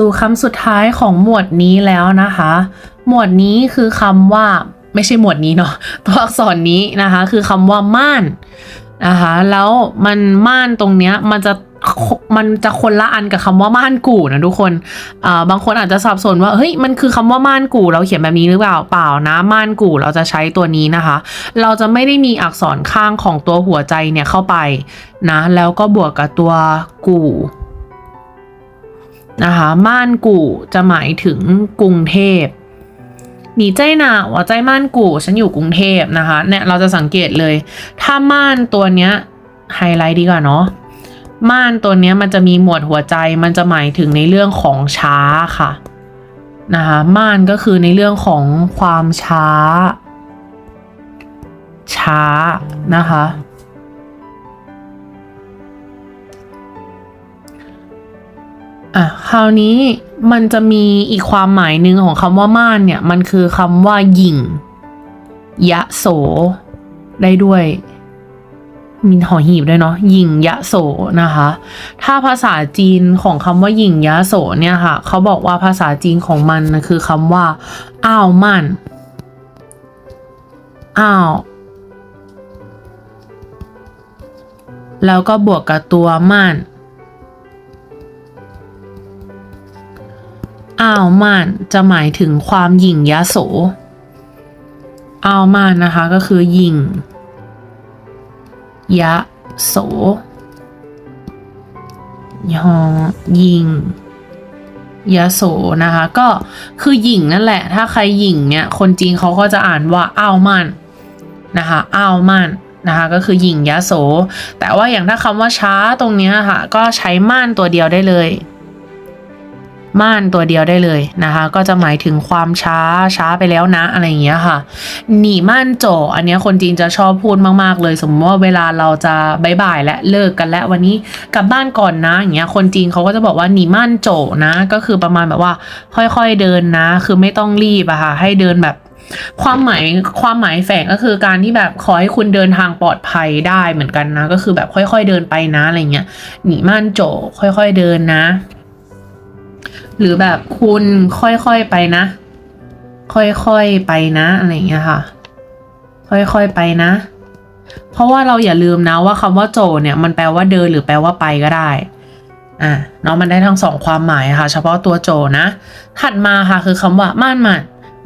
ดูคำสุดท้ายของหมวดนี้แล้วนะคะ หมวดนี้คือคำว่าไม่ใช่หมวดนี้เนาะตัวอักษรนี้นะคะ คือคำว่าม่านนะคะแล้วมันม่านตรงเนี้ยมันจะมันจะคนละอันกับคำว่าม่านกู่นะทุกคนอ่าบางคนอาจจะสับสนว่าเฮ้ยมันคือคำว่าม่านกู่ เราเขียนแบบนี้หรือเปล่าเปล่านะม่านกู่ เราจะใช้ตัวนี้นะคะ เราจะไม่ได้มีอักษรข้างของตัวหัวใจเนี่ยเข้าไปนะแล้วก็บวกกับตัวกู่ นะคะม่านกู่จะหมายถึงกรุงเทพหนีใจหนาวใจม่านกู่ฉันอยู่กรุงเทพนะคะเนี่ยเราจะสังเกตเลย ถ้าม่านตัวเนี้ยไฮไลท์ดีกว่าเนาะม่านตัวเนี้ยมันจะมีหมวดหัวใจมันจะหมายถึงในเรื่องของช้าค่ะนะคะม่านก็คือในเรื่องของความช้า ช้านะคะ อะคราวนี้มันจะมีอีกความหมายหนึ่งของคำว่าม่านเนี่ย มันคือคำว่าหยิ่ง ยะโส ได้ด้วย มีหอหีบด้วยเนาะหยิ่งยะโสนะคะ ถ้าภาษาจีนของคำว่าหยิ่งยะโสเนี่ยค่ะ เขาบอกว่าภาษาจีนของมันคือคำว่า อ้าวมั่นอ้าวแล้วก็บวกกับตัวม่าน อ้าวมานจะหมายถึงความหยิ่งยโสอ้าวมานนะคะก็คือหยิ่งยะโสยอยิงยะโสนะคะ ก็คือหยิ่งนั่นแหละ ถ้าใครหยิ่งเนี่ย คนจีนเขาก็จะอ่านว่าอ้าวม่านนะคะอ้าวม่านนะคะ ก็คือหยิ่งยะโส แต่ว่าอย่างถ้าคำว่าช้าตรงนี้ค่ะ ก็ใช้ม่านตัวเดียวได้เลย ม่านตัวเดียวได้เลยนะคะ ก็จะหมายถึงความช้าช้าไปแล้วนะอะไรอย่างเงี้ยค่ะ หนีม่านโจอันนี้คนจีนจะชอบพูดมาก ๆ เลย สมมติว่าเวลาเราจะบายบายและเลิกกันแล้ววันนี้กลับบ้านก่อนนะอย่างเงี้ยคนจีนเขาก็จะบอกว่าหนีม่านโจนะ ก็คือประมาณแบบว่า ค่อยๆเดินนะ คือไม่ต้องรีบอะค่ะ ให้เดินแบบความหมายความหมายแฝงก็คือการที่แบบขอให้คุณเดินทางปลอดภัยได้เหมือนกันนะ ก็คือแบบค่อยๆเดินไปนะอะไรเงี้ยหนีม่านโจค่อยๆเดินนะ หรือแบบคุณค่อยๆไปนะ ค่อยๆไปนะอะไรอย่างเงี้ยค่ะ ค่อยๆไปนะ เพราะว่าเราอย่าลืมนะว่าคำว่าโจเนี่ยมันแปลว่าเดินหรือแปลว่าไปก็ได้อะเนาะมันได้ทั้งสองความหมายค่ะ เฉพาะตัวโจนะ ถัดมาค่ะคือคำว่าม่านม่าน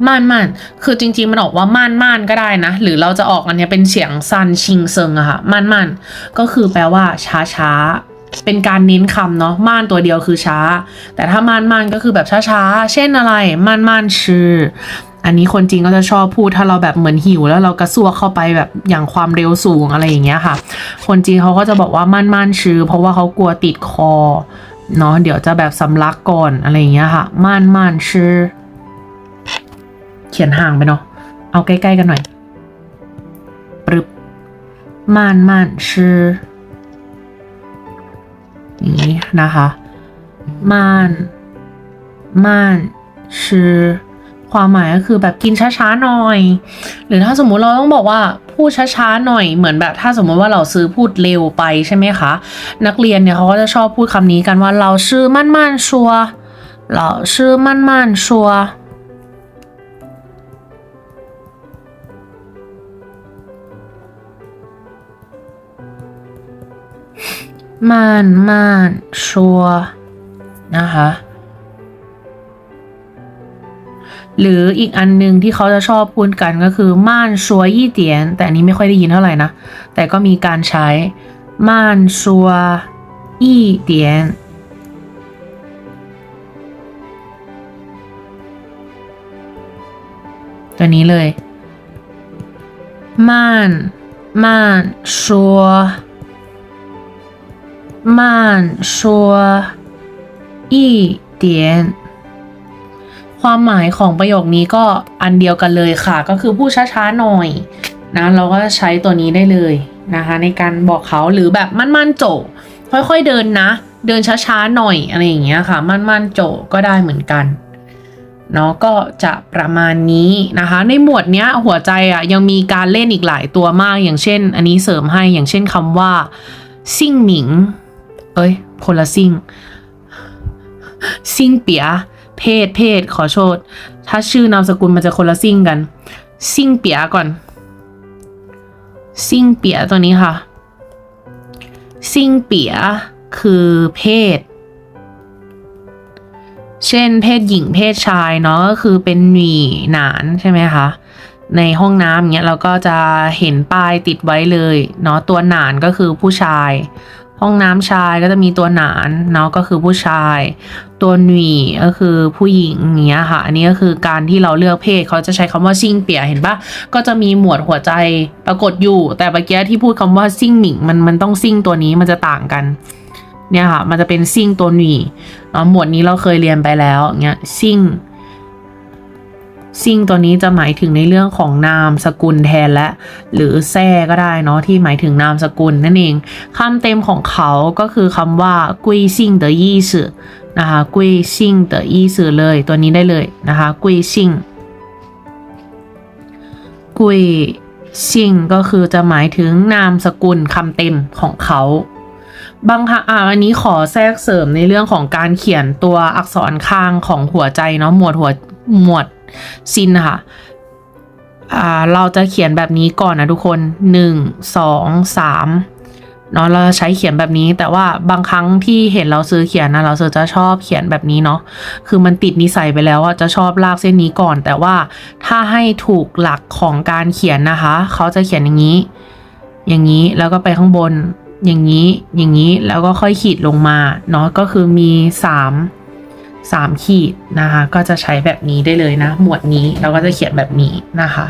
ม่านม่านคือจริง ๆ มันออกว่าม่านม่านก็ได้นะ หรือเราจะออกอันนี้เป็นเสียงซันชิงเซิงอะค่ะม่านม่านก็คือแปลว่าช้าช้า เป็นการเน้นคำเนาะม่านตัวเดียวคือช้า แต่ถ้าม่านม่านก็คือแบบช้าๆ เช่นอะไรม่านม่านชื่ออันนี้คนจริงก็จะชอบพูดถ้าเราแบบเหมือนหิว แล้วเรากระซวกเข้าไปแบบอย่างความเร็วสูงอะไรอย่างเงี้ยค่ะ คนจีนเขาก็จะบอกว่าม่านม่านชื่อเพราะว่าเขากลัวติดคอเนาะเดี๋ยวจะแบบสำลักก่อนอะไรอย่างเงี้ยค่ะม่านม่านชื่อเขียนห่างไปเนาะเอาใกล้ๆกันหน่อยปรึบม่านม่านชื่อ นี้นะคะ ม่านม่านชื่อความหมายก็คือแบบกินช้าๆหน่อย หรือถ้าสมมุติเราต้องบอกว่าพูดช้าๆหน่อยเหมือนแบบถ้าสมมติว่าเราซื้อพูดเร็วไปใช่ไหมคะ นักเรียนเนี่ยเขาก็จะชอบพูดคำนี้กันว่าเราชื่อมั่นมั่นชัวเราชื่อมั่นมั่นชัว ม่านม่านชัวนะคะ หรืออีกอันหนึ่งที่เขาจะชอบพูดกันก็คือม่านชัวยี่เตียน แต่อันนี้ไม่ค่อยได้ยินเท่าไหร่นะ แต่ก็มีการใช้ม่านชัวยี่เตียนตัวนี้เลยม่านม่านชัว 慢说一点ความหมายของประโยคนี้ก็อันเดียวกันเลยค่ะ ก็คือพูดช้าๆหน่อยนะเราก็ใช้ตัวนี้ได้เลยนะคะ ในการบอกเขาหรือแบบมั่นๆโจ ค่อยๆเดินนะ เดินช้าๆหน่อยอะไรอย่างเงี้ยค่ะ มั่นๆโจก็ได้เหมือนกันเนาะก็จะประมาณนี้นะคะ ในหมวดเนี้ยหัวใจอ่ะยังมีการเล่นอีกหลายตัวมากอย่างเช่น อันนี้เสริมให้อย่างเช่นคำว่าซิ่งหมิง เอ้ยคนละซิ่ง ซิ่งเปีย เพศ เพศ ขอโทษ ถ้าชื่อนามสกุลมันจะคนละซิ่งกัน ซิ่งเปียก่อน ซิ่งเปียตัวนี้ค่ะ ซิ่งเปียคือเพศ เช่น เพศหญิงเพศชายเนาะก็คือเป็นหนีหนานใช่ไหมคะในห้องน้ำเงี้ยเราก็จะเห็นป้ายติดไว้เลยเนาะตัวหนานก็คือผู้ชาย ห้องน้ำชายก็จะมีตัวหนานเนาะก็คือผู้ชาย ตัวหนีก็คือผู้หญิงอย่างเงี้ยค่ะ อันนี้ก็คือการที่เราเลือกเพศเขาจะใช้คำว่าซิ่งเปียเห็นปะก็จะมีหมวดหัวใจปรากฏอยู่ แต่เมื่อกี้ที่พูดคำว่าซิ่งหมิงมันมันต้องซิ่งตัวนี้มันจะต่างกันเนี่ยค่ะ มันจะเป็นซิ่งตัวหนีเนาะหมวดนี้เราเคยเรียนไปแล้วอย่างเงี้ยซิ่ง ซิ่งตัวนี้จะหมายถึงในเรื่องของนามสกุลแทนและ หรือแท้ก็ได้เนาะที่หมายถึงนามสกุลนั่นเองคำเต็มของเขาก็คือคำว่ากุยซิ่งเดยี่สือนะคะกุยซิ่งเดยี่สือเลยตัวนี้ได้เลยนะคะกุยซิ่งกุยซิ่งก็คือจะหมายถึงนามสกุลคำเต็มของเขาบางครั้งอ่าอันนี้ขอแทรกเสริมในเรื่องของการเขียนตัวอักษรข้างของหัวใจเนาะหมวดหัวหมวด ซินคะอ่าเราจะเขียนแบบนี้ก่อนนะทุกคนหนึ่งสองสามเนาะเราใช้เขียนแบบนี้ แต่ว่าบางครั้งที่เห็นเราซื้อเขียนนะเราซื้อจะชอบเขียนแบบนี้เนาะคือมันติดนิสัยไปแล้วว่าจะชอบลากเส้นนี้ก่อน แต่ว่าถ้าให้ถูกหลักของการเขียนนะคะ เขาจะเขียนอย่างนี้ อย่างนี้แล้วก็ไปข้างบน อย่างนี้อย่างนี้แล้วก็ค่อยขีดลงมาเนาะก็คือมีสามสามขีดนะคะ ก็จะใช้แบบนี้ได้เลยนะ หมวดนี้เราก็จะเขียนแบบนี้นะคะ